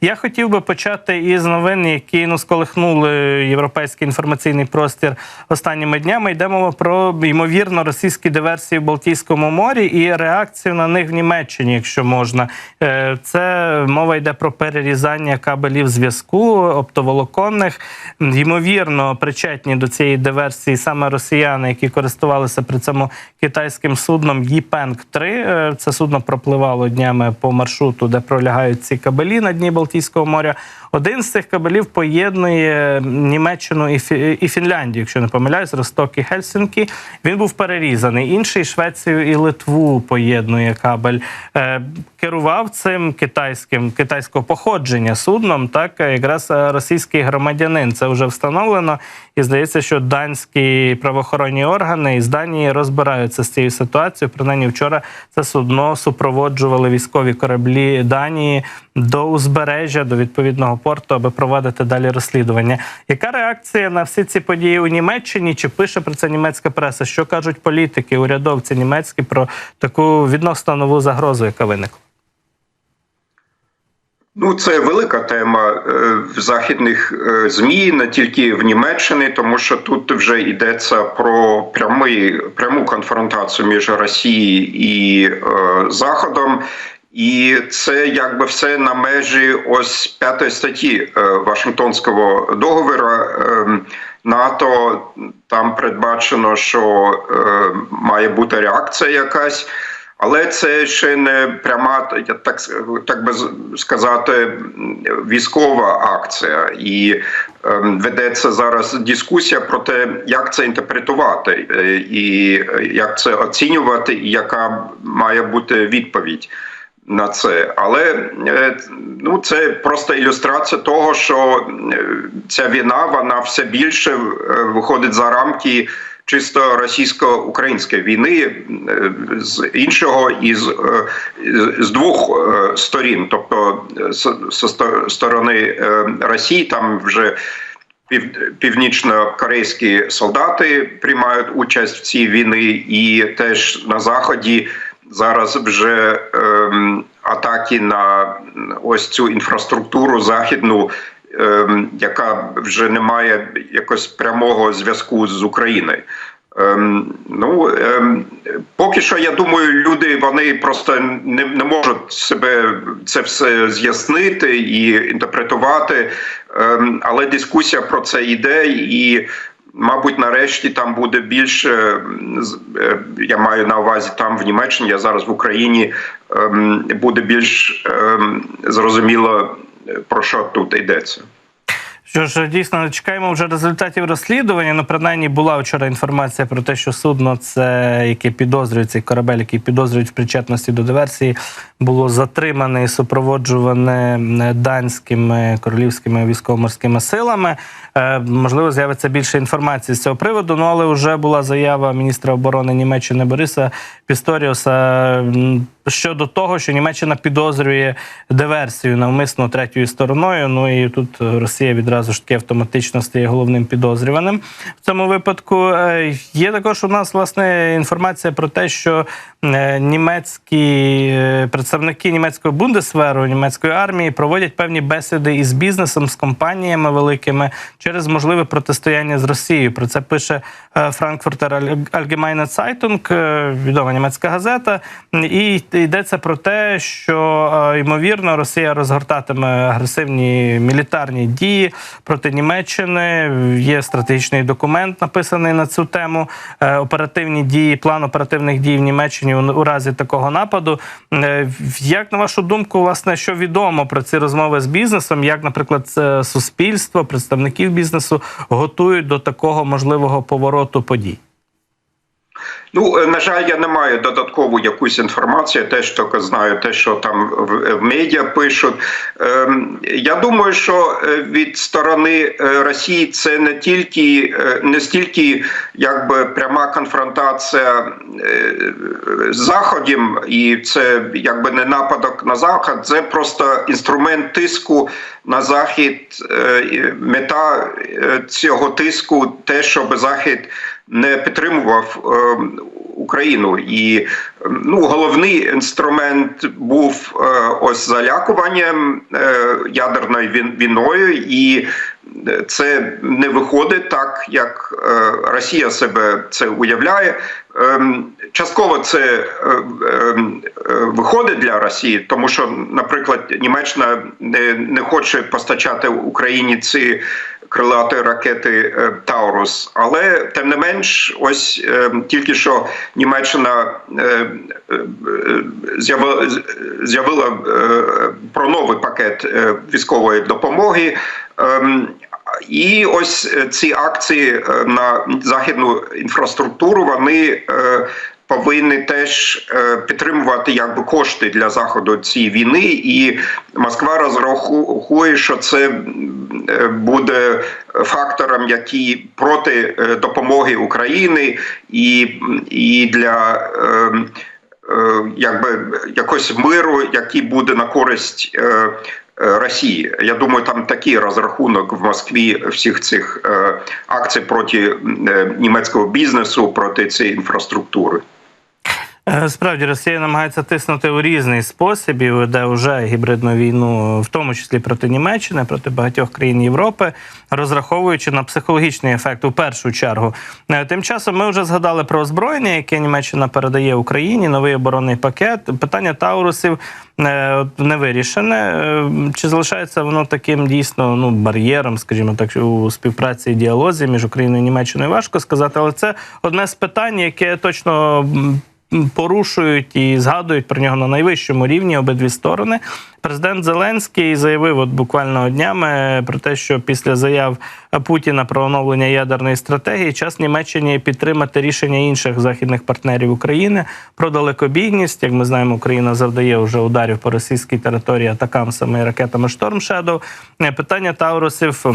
Я хотів би почати із новин, які ну сколихнули європейський інформаційний простір останніми днями. Йдемо про ймовірно російські диверсії в Балтійському морі і реакцію на них в Німеччині, якщо можна. Е, Це мова йде про перерізання кабелів зв'язку оптоволоконних. Ймовірно, причетні до цієї диверсії саме росіяни, які користувалися при цьому китайським судном Їпенг 3 Це судно пропливало днями по маршруту, де пролягають ці кабелі на дні Балтійського моря. Один з цих кабелів поєднує Німеччину і Фі- Фінляндію, якщо не помиляюсь, Росток і Хельсинкі. Він був перерізаний. Інший Швецію і Литву поєднує кабель. Е, Керував цим китайським китайського походження судном, так якраз е, російський громадянин. Це вже встановлено. І здається, що данські правоохоронні органи із Данії розбираються з цією ситуацією. Принаймні, вчора це судно супроводжували військові кораблі Данії до узбережжя, до відповідного порту, аби проводити далі розслідування. Яка реакція на всі ці події у Німеччині? Чи пише про це німецька преса? Що кажуть політики, урядовці німецькі про таку відносно нову загрозу, яка виникла? Ну, це велика тема е, в західних е, змі, не тільки в Німеччині, тому що тут вже йдеться про прямий, пряму конфронтацію між Росією і е, Заходом. І це якби все на межі ось п'ятої статті е, Вашингтонського договору е, НАТО. Там передбачено, що е, має бути реакція якась. Але це ще не пряма, так так би сказати, військова акція, і ем, ведеться зараз дискусія про те, як це інтерпретувати, е, і як це оцінювати, і яка має бути відповідь на це. Але е, ну це просто ілюстрація того, що е, ця війна вона все більше е, виходить за рамки чисто російсько-української війни з іншого із з двох сторін, тобто з сторони Росії, там вже північно-корейські солдати приймають участь в цій війні, і теж на заході зараз вже ем, атаки на ось цю інфраструктуру західну. Ем, яка вже не має якось прямого зв'язку з Україною. Ем, ну ем, поки що я думаю, люди вони просто не не можуть себе це все з'яснити і інтерпретувати. Ем, але дискусія про це йде, і, мабуть, нарешті там буде більше. Е, я маю на увазі там в Німеччині, я зараз в Україні ем, буде більш ем, зрозуміло про що тут йдеться. Що ж дійсно чекаємо вже результатів розслідування. Ну, принаймні була вчора інформація про те, що судно, це яке підозрює цей корабель, який підозрюють в причетності до диверсії, було затримане і супроводжуване данськими королівськими військово-морськими силами. Е, можливо, з'явиться більше інформації з цього приводу. Ну але вже була заява міністра оборони Німеччини Бориса Пісторіуса щодо того, що Німеччина підозрює диверсію навмисно третьою стороною. Ну і тут Росія відразу ж таки автоматично стає головним підозрюваним в цьому випадку. Е, є також у нас власне інформація про те, що е, німецькі представники німецького бундесверу, німецької армії проводять певні бесіди із бізнесом з компаніями великими через можливе протистояння з Росією. Про це пише Frankfurter Allgemeine Zeitung, відома німецька газета, і йдеться про те, що ймовірно Росія розгортатиме агресивні мілітарні дії проти Німеччини. Є стратегічний документ, написаний на цю тему. Оперативні дії, план оперативних дій в Німеччині у разі такого нападу. Як на вашу думку, власне, що відомо про ці розмови з бізнесом? Як, наприклад, суспільство, представників бізнесу готують до такого можливого повороту подій? Ну, на жаль, я не маю додаткову якусь інформацію, теж тільки знаю те, що там в, медіа пишуть. Ем, я думаю, що від сторони Росії це не тільки не стільки якби пряма конфронтація з Заходом, і це якби не нападок на Захід, це просто інструмент тиску на Захід. Мета цього тиску те, щоб Захід не підтримував Україну. І ем, ну, головний інструмент був е, ось залякуванням е, ядерною війною, і е, це не виходить так, як Росія себе це уявляє. Ем, Частково це ем, виходить для Росії, тому що, наприклад, Німеччина не хоче постачати Україні ці крилаті ракети е, Таурус. Але тим не менш, ось е, тільки що Німеччина е, з'явила про новий пакет військової допомоги. Ем, і ось ці акції на західну інфраструктуру вони повинні теж е, підтримувати якби кошти для заходу цієї війни, і Москва розраховує, що це е, буде фактором, який проти е, допомоги України і, і для. е, е, Якби якось миру, який буде на користь Росії. Я думаю, там такий розрахунок в Москві всіх цих акцій проти німецького бізнесу, проти цієї інфраструктури. Е, Справді Росія намагається тиснути у різний спосіб і веде вже гібридну війну, в тому числі проти Німеччини, проти багатьох країн Європи, розраховуючи на психологічний ефект у першу чергу. Е, Тим часом ми вже згадали про озброєння, яке Німеччина передає Україні, новий оборонний пакет. Питання Таурусів е, не вирішене. Чи залишається воно таким дійсно ну бар'єром, скажімо так, у співпраці і діалозі між Україною і Німеччиною? Важко сказати, але це одне з питань, яке точно. Порушують і згадують про нього на найвищому рівні обидві сторони. Президент Зеленський заявив от буквально днями про те, що після заяв Путіна про оновлення ядерної стратегії час Німеччині підтримати рішення інших західних партнерів України про далекобійність. Як ми знаємо, Україна завдає вже ударів по російській території атакамсами і ракетами Шторм Шедоу. Питання Таурусів.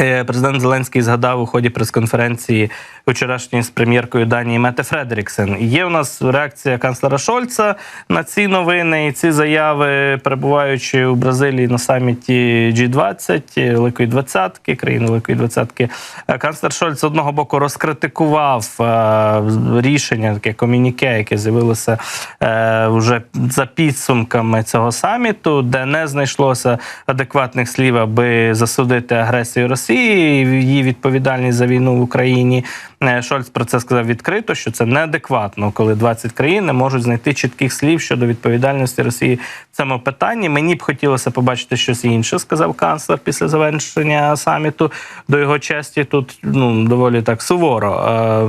Е, Президент Зеленський згадав у ході прес-конференції вчорашньої з прем'єркою Данії Мете Фредеріксен. Є у нас реакція канцлера Шольца на ці новини і ці заяви, перебуваючи у Бразилії на саміті G20, Великої Двадцятки, країни Великої Двадцятки. Е, Канцлер Шольц з одного боку розкритикував е, рішення, таке комюніке, яке з'явилося е, вже за підсумками цього саміту, де не знайшлося адекватних слів, аби засудити агресію Росії, її відповідальність за війну в Україні. Е, Шольц про це сказав відкрито, що це неадекватно, коли 20 країн не можуть знайти чітких слів щодо відповідальності Росії в цьому питанні. Мені б хотілося побачити щось інше, сказав канцлер після завершення саміту. До його честі тут ну доволі так суворо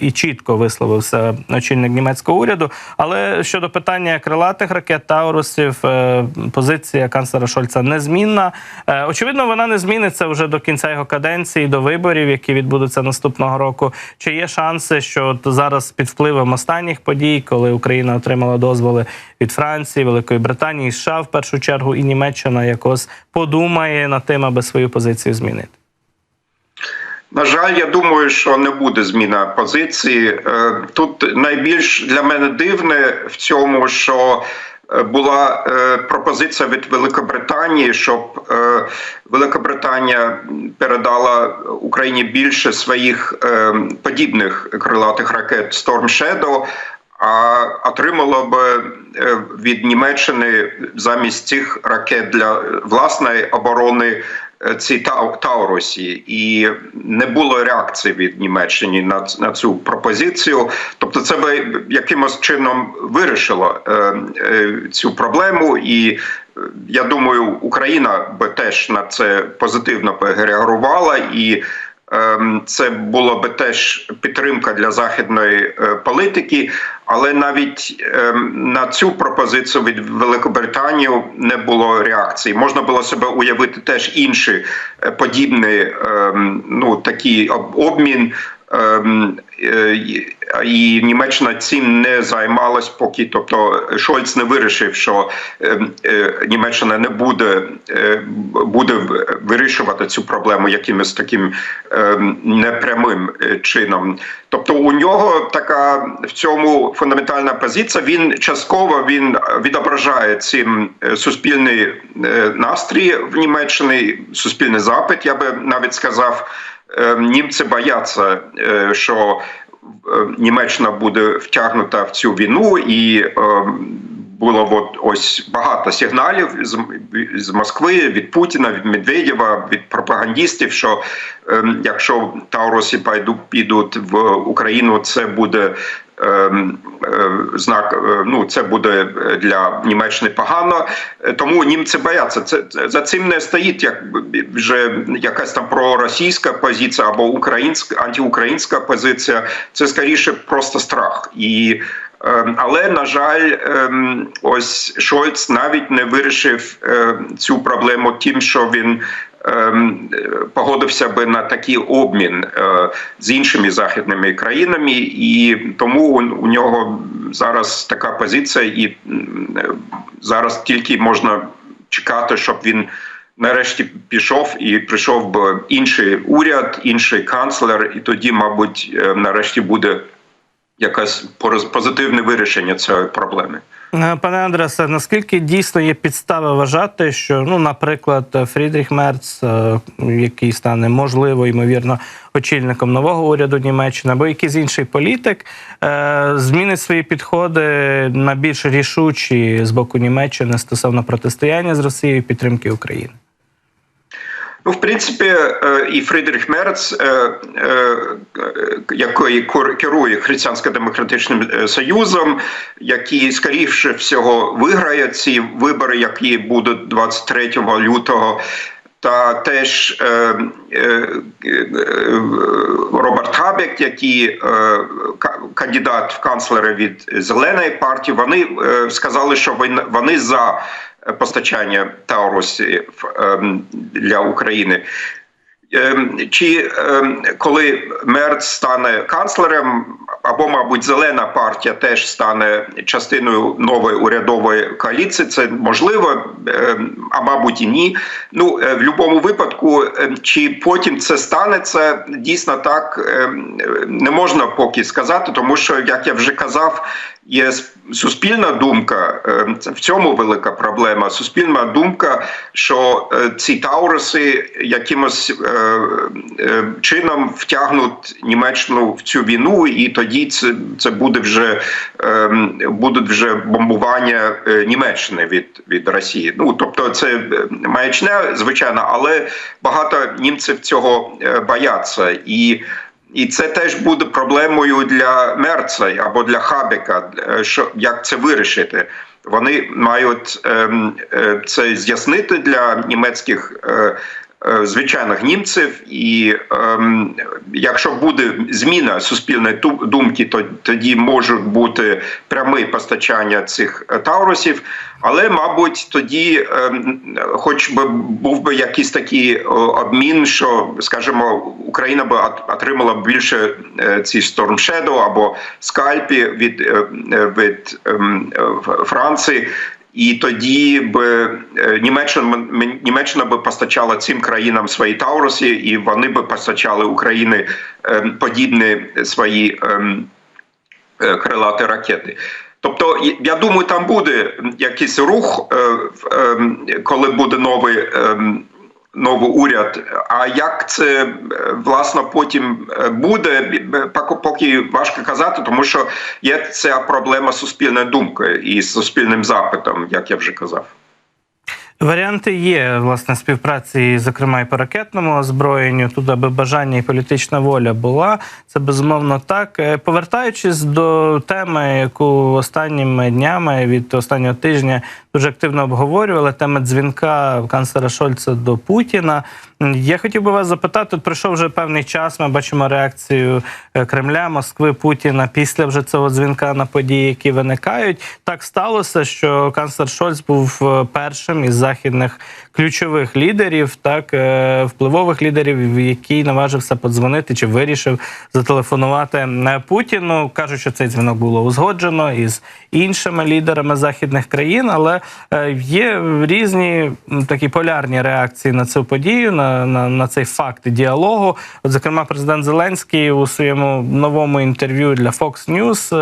е, і чітко висловився очільник німецького уряду. Але щодо питання крилатих ракет Таурусів, е, позиція канцлера Шольца незмінна. Е, очевидно, вона не зміниться вже до кінця його каденції, до виборів, які відбудуться наступного року. Чи є шанси, що от зараз під впливом останніх подій, коли Україна отримала дозволи від Франції, Великої Британії, США в першу чергу, і Німеччина якось подумає над тим, аби свою позицію змінити? На жаль, я думаю, що не буде зміна позиції. Е, Тут найбільш для мене дивне в цьому, що була е, пропозиція від Великобританії, щоб е, Великобританія передала Україні більше своїх е, подібних крилатих ракет Storm Shadow, а отримала б е, від Німеччини замість цих ракет для власної оборони е, ці Тау- Таурусі, і не було реакції від Німеччини на, на цю пропозицію. Тобто, це би якимось чином вирішило е, е, цю проблему, і я думаю, Україна би теж на це позитивно реагувала і. Ем, Це була би теж підтримка для західної е, політики, але навіть ем, на цю пропозицію від Великобританії не було реакції. Можна було себе уявити теж інші е, подібні, ем, ну такі обмін. Ем, е, і- Німеччина цим не займалась, поки тобто Шольц не вирішив, що ем, е, Німеччина не буде, е, буде вирішувати цю проблему якимось таким ем, непрямим чином. Тобто у нього така в цьому фундаментальна позиція. Він частково він відображає цим суспільний настрій в Німеччині, суспільний запит, я би навіть сказав. Е, Німці бояться, е, що е, Німеччина буде втягнута в цю війну, і е, було от ось багато сигналів з, з Москви, від Путіна, від Медведєва, від пропагандістів. що якщо підуть, підуть в Україну, це буде. Ем, е, Знак, е, ну це буде для Німеччини погано, Е, тому німці бояться. Це за цим не стоїть як вже якась там проросійська позиція або українська антиукраїнська позиція. Це скоріше просто страх і. Ем, Але на жаль, ем, ось Шольц навіть не вирішив цю проблему тим, що він погодився би на такий обмін е, з іншими західними країнами, і тому у, нього зараз така позиція, і зараз тільки можна чекати, щоб він. Нарешті пішов і прийшов би інший уряд, інший канцлер, і тоді, мабуть, е, нарешті буде якесь позитивне вирішення цієї проблеми. Е, Пане Андресе, наскільки дійсно є підстави вважати, що, ну, наприклад, Фрідріх Мерц, е, який стане можливо, ймовірно, очільником нового уряду Німеччини, або якийсь інший політик, е, змінить свої підходи на більш рішучі з боку Німеччини стосовно протистояння з Росією і підтримки України? Ну, в принципі, е, і Фрідріх Мерц, е, е, який керує Християнсько-демократичним союзом, який скоріше всього виграє ці вибори, які будуть 23 лютого. Та теж Роберт Хабек, який е, кандидат в канцлери від зеленої партії, вони сказали, що вони за постачання Таурусів ем, для України. Ем, Чи ем, коли Мерц стане канцлером, або, мабуть, зелена партія теж стане частиною нової урядової коаліції, це можливо, а мабуть і ні. Ну, е, в будь-якому випадку, чи потім це станеться, дійсно так не можна поки сказати, тому що, як я вже казав, є суспільна думка, ем, в цьому велика проблема. Суспільна думка, що е, ці тауруси якимось е, е, чином втягнуть Німеччину в цю війну, і тоді це, це буде вже будуть вже бомбування е, Німеччини від, від Росії. Ну тобто, це е, маячня, звичайно, але багато німців цього е, бояться і. І це теж буде проблемою для Мерца або для Хабека, е, що як це вирішити. Вони мають ем, е, це з'яснити для німецьких е, звичайних німців, і ем, якщо буде зміна суспільної думки, то тоді можуть бути пряме постачання цих е, таурусів. Але, мабуть, тоді, ем, хоч би був би якийсь такий обмін, що, скажімо, Україна би от- отримала більше е, ці Storm Shadow або скальпі від, е, е, від ем, е, Франції. І тоді би е, Німеччина Німеччина би постачала цим країнам свої тауруси, і вони би постачали Україні ем, подібні свої ем, е, крилаті ракети. Тобто, я думаю, там буде якийсь рух, е, ем, коли буде новий. Новий уряд. А як це власно потім е, буде, поки- поки важко казати, тому що є ця проблема суспільної думки і суспільним запитом, як я вже казав. Варіанти є власне співпраці, зокрема і по ракетному озброєнню. Тут аби бажання і політична воля була. Це безумовно так. Е, Повертаючись до теми, яку останніми днями від останнього тижня дуже активно обговорювали, тема дзвінка канцлера Шольца до Путіна. Я хотів би вас запитати, тут пройшов вже певний час. Ми бачимо реакцію е, Кремля, Москви, Путіна після вже цього дзвінка на події, які виникають. Так сталося, що канцлер Шольц був е, першим із західних ключових лідерів, так е, впливових лідерів, який наважився подзвонити чи вирішив зателефонувати е, Путіну. кажуть, що цей дзвінок було узгоджено із іншими лідерами західних країн, але е, є різні такі полярні реакції на цю подію, на, на, на цей факт діалогу. От, зокрема, президент Зеленський у своєму новому інтерв'ю для Fox News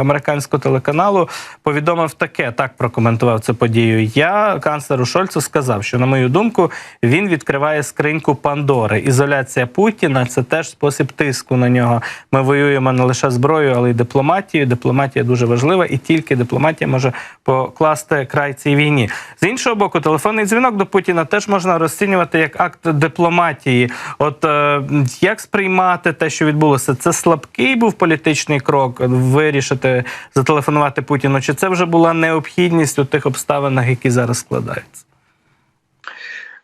американського телеканалу повідомив таке, так прокоментував цю подію. Я канцлеру Шольцу сказав, що на мою думку він відкриває скриньку Пандори. Ізоляція Путіна це теж спосіб тиску на нього. Ми воюємо не лише зброєю, але й дипломатією. Дипломатія дуже важлива, і тільки дипломатія може покласти край цій війні. З іншого боку, телефонний дзвінок до Путіна теж можна розцінювати як акт дипломатії. От е, як сприймати те, що відбулося? Це слабкий був політичний крок вирішити зателефонувати Путіну? Чи це вже була необхідність у тих обставинах, які зараз складаються?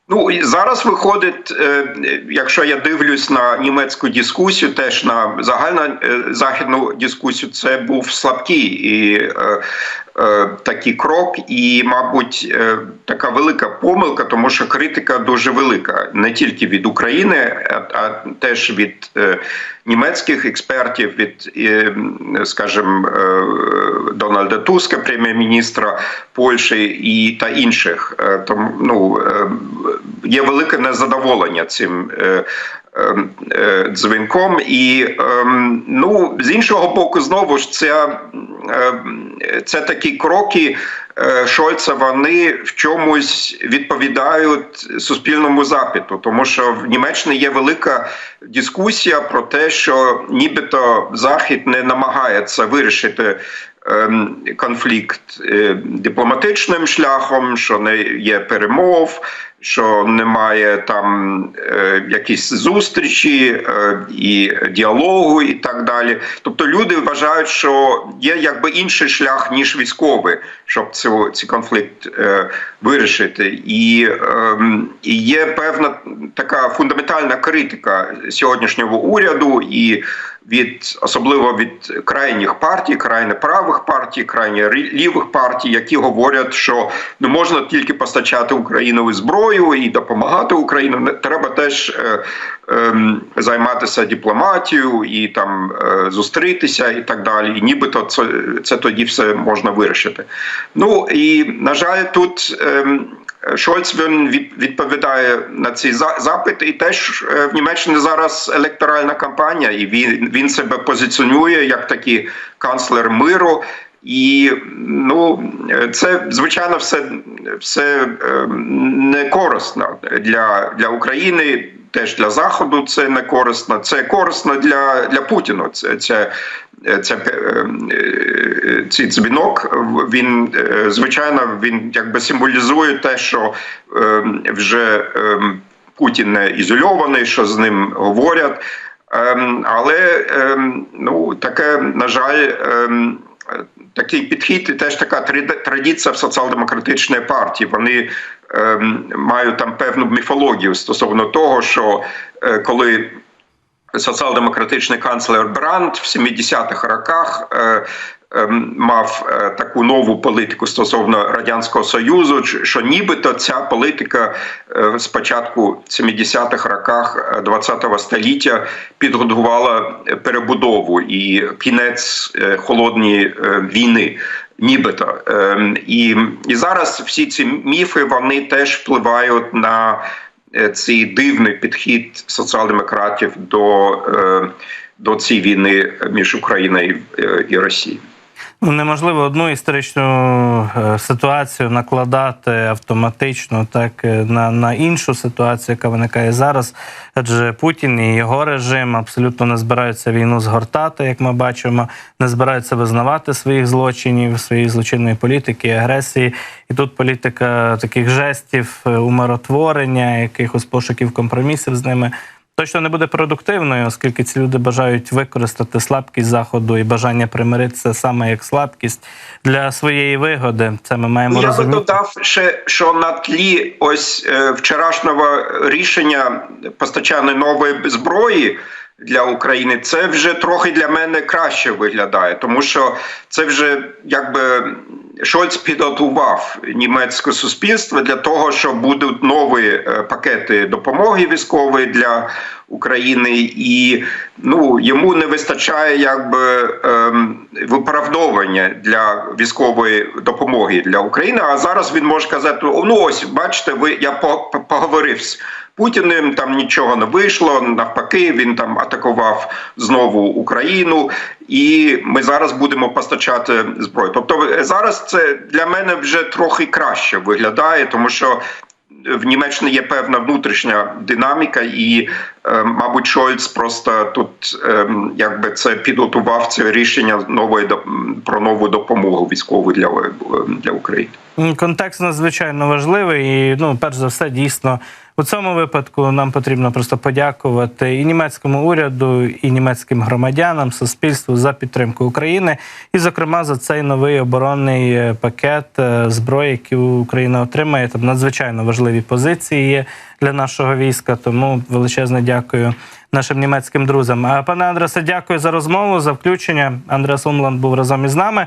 Ну і зараз виходить, е, якщо я дивлюсь на німецьку дискусію, теж на загальну е, західну дискусію, це був слабкий і е, такий крок, і, мабуть, така велика помилка, тому що критика дуже велика не тільки від України, а, теж від німецьких експертів, від, е, скажімо, Дональда Туска, прем'єр-міністра Польщі і та інших. Тому ну є велике незадоволення цим. е, е, е, Дзвінком, і ем, ну з іншого боку, знову ж ем, це такі кроки Шольца. Вони в чомусь відповідають суспільному запиту, тому що в Німеччині є велика дискусія про те, що нібито Захід не намагається вирішити конфлікт е, дипломатичним шляхом, що не є перемов, що немає там е, якісь зустрічі е, і діалогу, і так далі. Тобто люди вважають, що є якби інший шлях ніж військовий, щоб цю цей конфлікт вирішити, і, е, і є певна така фундаментальна критика сьогоднішнього уряду і від особливо від крайніх партій, крайне правих партій, крайне лівих партій, які говорять, що не можна тільки постачати Україну зброю і допомагати Україні. Треба теж е, е, займатися дипломатією і там е, зустрітися, і так далі. І нібито це, це тоді все можна вирішити. Ну і на жаль, тут. Е, Шольц він відповідає на ці за- запити, і теж е, в Німеччині зараз електоральна кампанія, і він, він себе позиціонує як такий канцлер миру. І ну це звичайно все, все е, не корисно для, для України. Теж для заходу це не корисно. Це корисно для, для Путіна. Це, це, це е, е, цей дзвінок. Він звичайно він якби символізує те, що е, вже е, Путін не ізольований, що з ним говорять. Ем, Але ем, ну таке, на жаль, ем, такий підхід і теж така традиція в соціал-демократичної партії. Вони мають там певну міфологію стосовно того, що е, коли соціал-демократичний канцлер Бранд в 70-х роках е, мав е, таку нову політику стосовно радянського союзу, що нібито ця політика е, з 70-х роках е, 20-го століття підготувала е, перебудову і кінець е, холодної е, війни. Нібито Ем, і, і зараз всі ці міфи вони теж впливають на е, цей дивний підхід соціал-демократів до, е, до цієї війни між Україною е, і Росією. Ну, неможливо одну історичну е, ситуацію накладати автоматично так е, на, на іншу ситуацію, яка виникає зараз. Адже Путін і його режим абсолютно не збираються війну згортати, як ми бачимо, не збираються визнавати своїх злочинів, своєї злочинної політики, агресії. І тут політика таких жестів, е, умиротворення, якихось пошуків компромісів з ними. Точно не буде продуктивною, оскільки ці люди бажають використати слабкість заходу і бажання примиритися саме як слабкість для своєї вигоди. Це ми маємо Ну, Я би додав ще, що на тлі ось е, вчорашнього рішення постачання нової зброї для України, це вже трохи для мене краще виглядає, тому що це вже якби Шольц підготував німецьке суспільство для того, що будуть нові е, пакети допомоги військової для України, і ну йому не вистачає якби ем, виправдовування для військової допомоги для України. А зараз він може казати: ну ось бачите, ви я по- по- поговорив з Путіним там нічого не вийшло. Навпаки, він там атакував знову Україну, і ми зараз будемо постачати зброю. Тобто, е, зараз це для мене вже трохи краще виглядає, тому що в Німеччині є певна внутрішня динаміка, і, мабуть, Шольц просто тут е, якби це підготував це рішення нової про нову допомогу військову для, е, для України. Контекст надзвичайно важливий, і ну, перш за все, дійсно, у цьому випадку нам потрібно просто подякувати і німецькому уряду, і німецьким громадянам, суспільству за підтримку України, і, зокрема, за цей новий оборонний е, пакет е, зброї, який Україна отримає. Там надзвичайно важливі позиції для нашого війська. Тому величезне дякую нашим німецьким друзям. Пане Андресе, дякую за розмову, за включення. Андрес Умланд був разом із нами.